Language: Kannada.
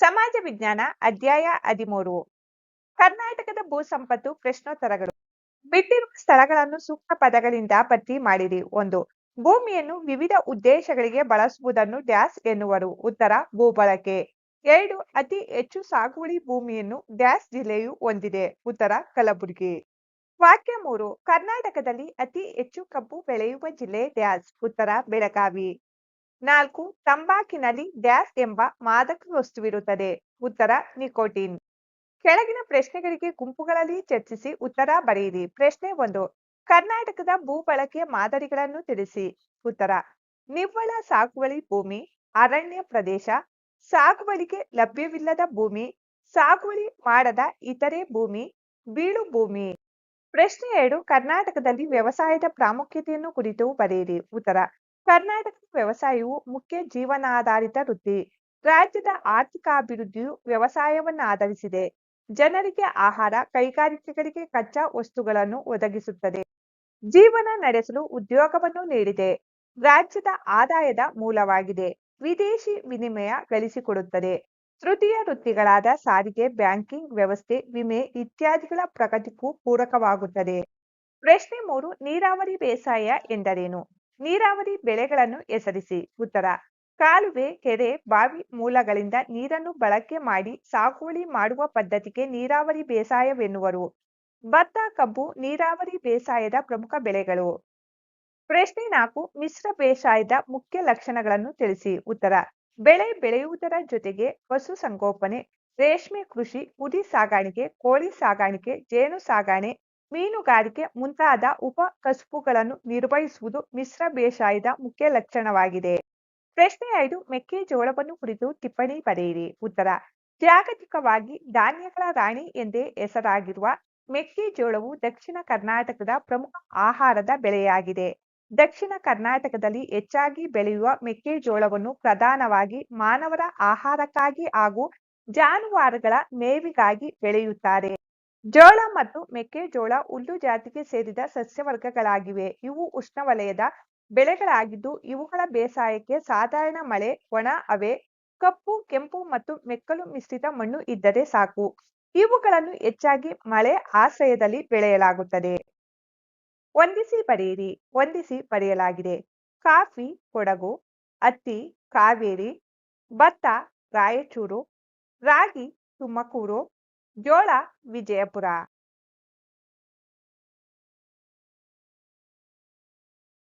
ಸಮಾಜ ವಿಜ್ಞಾನ, ಅಧ್ಯಾಯ ಹದಿಮೂರು. ಕರ್ನಾಟಕದ ಭೂ ಸಂಪತ್ತು ಪ್ರಶ್ನೋತ್ತರಗಳು. ಬಿಟ್ಟಿರುವ ಸ್ಥಳಗಳನ್ನು ಸೂಕ್ತ ಪದಗಳಿಂದ ಪಟ್ಟಿ ಮಾಡಿರಿ. ಒಂದು, ಭೂಮಿಯನ್ನು ವಿವಿಧ ಉದ್ದೇಶಗಳಿಗೆ ಬಳಸುವುದನ್ನು ಡ್ಯಾಸ್ ಎನ್ನುವರು. ಉತ್ತರ, ಭೂಬಳಕೆ. ಎರಡು, ಅತಿ ಹೆಚ್ಚು ಸಾಗುವಳಿ ಭೂಮಿಯನ್ನು ಡ್ಯಾಸ್ ಜಿಲ್ಲೆಯು ಹೊಂದಿದೆ. ಉತ್ತರ, ಕಲಬುರಗಿ. ವಾಕ್ಯ ಮೂರು, ಕರ್ನಾಟಕದಲ್ಲಿ ಅತಿ ಹೆಚ್ಚು ಕಬ್ಬು ಬೆಳೆಯುವ ಜಿಲ್ಲೆ ಡ್ಯಾಸ್. ಉತ್ತರ, ಬೆಳಗಾವಿ. ನಾಲ್ಕು, ತಂಬಾಕಿನಲ್ಲಿ ಡ್ಯಾಸ್ ಎಂಬ ಮಾದಕ ವಸ್ತುವಿರುತ್ತದೆ. ಉತ್ತರ, ನಿಕೋಟಿನ್. ಕೆಳಗಿನ ಪ್ರಶ್ನೆಗಳಿಗೆ ಗುಂಪುಗಳಲ್ಲಿ ಚರ್ಚಿಸಿ ಉತ್ತರ ಬರೆಯಿರಿ. ಪ್ರಶ್ನೆ ಒಂದು, ಕರ್ನಾಟಕದ ಭೂ ಬಳಕೆಯ ಮಾದರಿಗಳನ್ನು ತಿಳಿಸಿ. ಉತ್ತರ, ನಿವ್ವಳ ಸಾಗುವಳಿ ಭೂಮಿ, ಅರಣ್ಯ ಪ್ರದೇಶ, ಸಾಗುವಳಿಗೆ ಲಭ್ಯವಿಲ್ಲದ ಭೂಮಿ, ಸಾಗುವಳಿ ಮಾಡದ ಇತರೆ ಭೂಮಿ, ಬೀಳು ಭೂಮಿ. ಪ್ರಶ್ನೆ ಎರಡು, ಕರ್ನಾಟಕದಲ್ಲಿ ವ್ಯವಸಾಯದ ಪ್ರಾಮುಖ್ಯತೆಯನ್ನು ಕುರಿತು ಬರೆಯಿರಿ. ಉತ್ತರ ಕರ್ನಾಟಕದ ವ್ಯವಸಾಯವು ಮುಖ್ಯ ಜೀವನಾಧಾರಿತ ವೃತ್ತಿ. ರಾಜ್ಯದ ಆರ್ಥಿಕಾಭಿವೃದ್ಧಿಯು ವ್ಯವಸಾಯವನ್ನಾಧರಿಸಿದೆ ಜನರಿಗೆ ಆಹಾರ, ಕೈಗಾರಿಕೆಗಳಿಗೆ ಕಚ್ಚಾ ವಸ್ತುಗಳನ್ನು ಒದಗಿಸುತ್ತದೆ. ಜೀವನ ನಡೆಸಲು ಉದ್ಯೋಗವನ್ನು ನೀಡಿದೆ. ರಾಜ್ಯದ ಆದಾಯದ ಮೂಲವಾಗಿದೆ. ವಿದೇಶಿ ವಿನಿಮಯ ಗಳಿಸಿಕೊಡುತ್ತದೆ. ತೃತೀಯ ವೃತ್ತಿಗಳಾದ ಸಾರಿಗೆ, ಬ್ಯಾಂಕಿಂಗ್ ವ್ಯವಸ್ಥೆ, ವಿಮೆ ಇತ್ಯಾದಿಗಳ ಪ್ರಗತಿಗೂ ಪೂರಕವಾಗುತ್ತದೆ. ಪ್ರಶ್ನೆ ಮೂರು, ನೀರಾವರಿ ಬೇಸಾಯ ಎಂದರೇನು? ನೀರಾವರಿ ಬೆಳೆಗಳನ್ನು ಹೆಸರಿಸಿ. ಉತ್ತರ, ಕಾಲುವೆ, ಕೆರೆ, ಬಾವಿ ಮೂಲಗಳಿಂದ ನೀರನ್ನು ಬಳಕೆ ಮಾಡಿ ಸಾಗುವಳಿ ಮಾಡುವ ಪದ್ಧತಿಗೆ ನೀರಾವರಿ ಬೇಸಾಯವೆನ್ನುವರು. ಭತ್ತ, ಕಬ್ಬು, ನೀರಾವರಿ ಬೇಸಾಯದ ಪ್ರಮುಖ ಬೆಳೆಗಳು. ಪ್ರಶ್ನೆ ನಾಲ್ಕು, ಮಿಶ್ರ ಬೇಸಾಯದ ಮುಖ್ಯ ಲಕ್ಷಣಗಳನ್ನು ತಿಳಿಸಿ. ಉತ್ತರ, ಬೆಳೆ ಬೆಳೆಯುವುದರ ಜೊತೆಗೆ ಪಶು ಸಂಗೋಪನೆ, ರೇಷ್ಮೆ ಕೃಷಿ ಕುರಿ ಸಾಗಾಣಿಕೆ, ಕೋಳಿ ಸಾಗಾಣಿಕೆ, ಜೇನು ಸಾಗಾಣೆ ಮೀನುಗಾರಿಕೆ ಮುಂತಾದ ಉಪ ಕಸುಬುಗಳನ್ನು ನಿರ್ವಹಿಸುವುದು ಮಿಶ್ರ ಬೇಸಾಯದ ಮುಖ್ಯ ಲಕ್ಷಣವಾಗಿದೆ. ಪ್ರಶ್ನೆ ಐದು, ಮೆಕ್ಕೆಜೋಳವನ್ನು ಕುರಿತು ಟಿಪ್ಪಣಿ ಪಡೆಯಿರಿ. ಉತ್ತರ, ಜಾಗತಿಕವಾಗಿ ಧಾನ್ಯಗಳ ರಾಣಿ ಎಂದೇ ಹೆಸರಾಗಿರುವ ಮೆಕ್ಕೆಜೋಳವು ದಕ್ಷಿಣ ಕರ್ನಾಟಕದ ಪ್ರಮುಖ ಆಹಾರದ ಬೆಳೆಯಾಗಿದೆ. ದಕ್ಷಿಣ ಕರ್ನಾಟಕದಲ್ಲಿ ಹೆಚ್ಚಾಗಿ ಬೆಳೆಯುವ ಮೆಕ್ಕೆಜೋಳವನ್ನು ಪ್ರಧಾನವಾಗಿ ಮಾನವರ ಆಹಾರಕ್ಕಾಗಿ ಹಾಗೂ ಜಾನುವಾರುಗಳ ಮೇವಿಗಾಗಿ ಬೆಳೆಯುತ್ತಾರೆ. ಜೋಳ ಮತ್ತು ಮೆಕ್ಕೆಜೋಳ ಹುಲ್ಲು ಜಾತಿಗೆ ಸೇರಿದ ಸಸ್ಯವರ್ಗಗಳಾಗಿವೆ. ಇವು ಉಷ್ಣವಲಯದ ಬೆಳೆಗಳಾಗಿದ್ದು, ಇವುಗಳ ಬೇಸಾಯಕ್ಕೆ ಸಾಧಾರಣ ಮಳೆ, ಒಣ, ಅವೆ, ಕಪ್ಪು, ಕೆಂಪು ಮತ್ತು ಮೆಕ್ಕಲು ಮಿಶ್ರಿತ ಮಣ್ಣು ಇದ್ದರೆ ಸಾಕು. ಇವುಗಳನ್ನು ಹೆಚ್ಚಾಗಿ ಮಳೆ ಆಶ್ರಯದಲ್ಲಿ ಬೆಳೆಯಲಾಗುತ್ತದೆ. ಹೊಂದಿಸಿ ಬರೆಯಿರಿ. ಹೊಂದಿಸಿ ಬರೆಯಲಾಗಿದೆ. ಕಾಫಿ, ಕೊಡಗು, ಹತ್ತಿ, ಕಾವೇರಿ, ಭತ್ತ, ರಾಯಚೂರು, ರಾಗಿ, ತುಮಕೂರು ಜೋಳ ವಿಜಯಪುರ